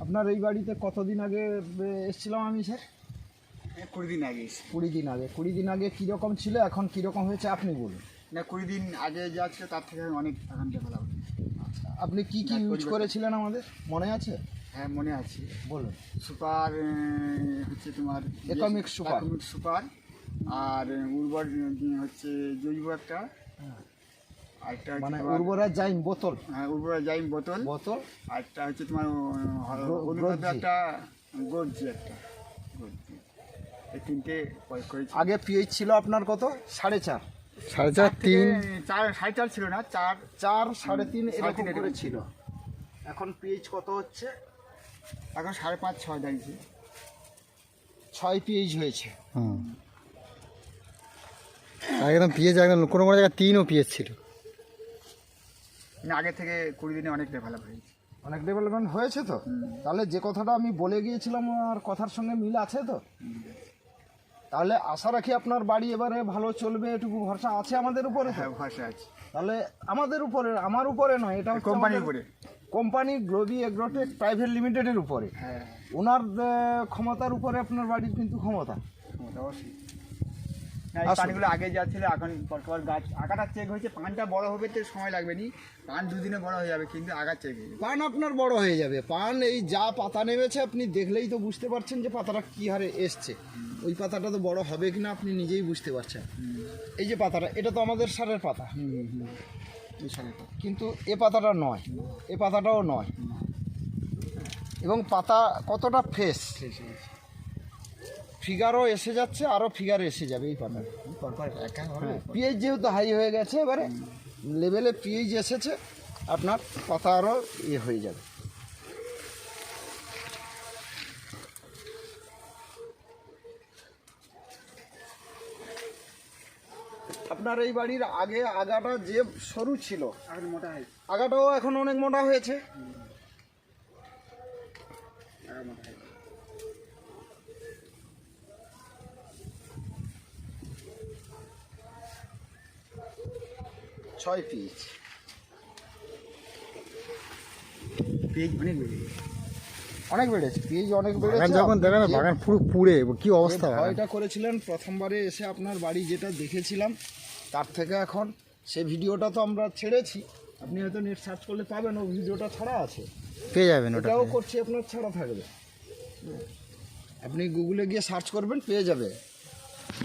আপনার এই বাড়িতে কতদিন আগে এসেছিলাম আমি স্যার? কুড়ি দিন আগে কুড়ি দিন আগে। কুড়ি দিন আগে কীরকম ছিল এখন কীরকম হয়েছে আপনি বলুন। না কুড়ি দিন আগে যা ছিল তার থেকে অনেক এখন ডেভেলপ আপনি কি কি ইউজ করেছিলেন আমাদের? মনে আছে? হ্যাঁ মনে আছে। বলুন। সুপার হচ্ছে তোমার Economic সুপার। সুপার। আর উর্বর হচ্ছে জৈব একটা। আর একটা হচ্ছে মানে উর্বরা যাইন বোতল। হ্যাঁ, উর্বর জাইম বোতল। বোতল। আর একটা হচ্ছে তোমার হলুদ একটা গর্জি একটা গর্জি এই তিনটে প্রয়োগ করেছি আগে পিএইচ ছিল আপনার কত? সাড়ে চার। সাড়ে চার তিন। চার সাড়ে চার ছিল না চার। চার সাড়ে তিন সাড়ে এরকম তিন করে ছিল। এখন পিএইচ কত হচ্ছে? এখন সাড়ে পাঁচ ছয় দাঁড়িয়েছে। ছয় পিএইচ হয়েছে। হুম। একদম পিএস একদম কোনো কোনো জায়গায় তিনও পিএইচ ছিল। না আগে থেকে কুড়ি দিনে অনেক ডেভেলপ হয়েছে। অনেক ডেভেলপমেন্ট হয়েছে তো? তাহলে যে কথাটা আমি বলে গিয়েছিলাম আর কথার সঙ্গে মিল আছে তো? তাহলে আশা রাখি আপনার বাড়ি এবারে ভালো চলবে এটুকু ভরসা আছে আমাদের উপরে? হ্যাঁ ভাষা আছে। তাহলে আমাদের উপরে আমার উপরে নয় এটা কোম্পানির উপরে। কোম্পানি গ্লোবি এগ্রোটেক প্রাইভেট লিমিটেডের উপরে। হ্যাঁ। ওনার ক্ষমতার উপরে আপনার বাড়ির কিন্তু ক্ষমতা। ক্ষমতা অবশ্যই। পানগুলো আগে যা ছিল এখন পরপর গাছ আগাটা চেক হয়েছে পানটা বড় হবে তো সময় লাগবে নি। পান দুদিনে বড় হয়ে যাবে কিন্তু আগা চেক হয়ে পান আপনার বড় হয়ে যাবে। পান এই যা পাতা নেমেছে আপনি দেখলেই তো বুঝতে পারছেন যে পাতাটা কী হারে এসছে। ওই পাতাটা তো বড় হবে কিনা আপনি নিজেই বুঝতে পারছেন। এই যে পাতাটা এটা তো আমাদের সারের পাতা। কিন্তু এ পাতাটা নয় এ পাতাটাও নয়। এবং পাতা কতটা ফ্রেশ। ফিগারও এসে যাচ্ছে, আরও ফিগার এসে যাবে, এই একা পিএইচ যেহেতু হাই হয়ে গেছে, এবারে লেভেলে পিএইচ এসেছে, আপনার পাতা আরও ইয়ে হয়ে যাবে। আপনার এই বাড়ির আগে আগাটা যে সরু ছিল, আগাটাও এখন অনেক মোটা হয়েছে আগা মোটা হয় ছয় পিএইচ পেজ অনেক বেড়ে অনেক বেড়েছে পিএইচ অনেক বেড়েছে। যখন দেখেন বাগান পুরো পুড়ে কি অবস্থা? ভয়টা করেছিলেন প্রথমবারে এসে আপনার বাড়ি যেটা দেখেছিলাম তার থেকে এখন সে ভিডিওটা তো আমরা ছেড়েছি। আপনি হয়তো নেট সার্চ করলে পাবেন ও ভিডিওটা ছাড়া আছে। পেয়ে যাবেন ওটা এটাও করছি আপনার ছাড়া থাকবে। আপনি গুগলে গিয়ে সার্চ করবেন পেয়ে যাবে।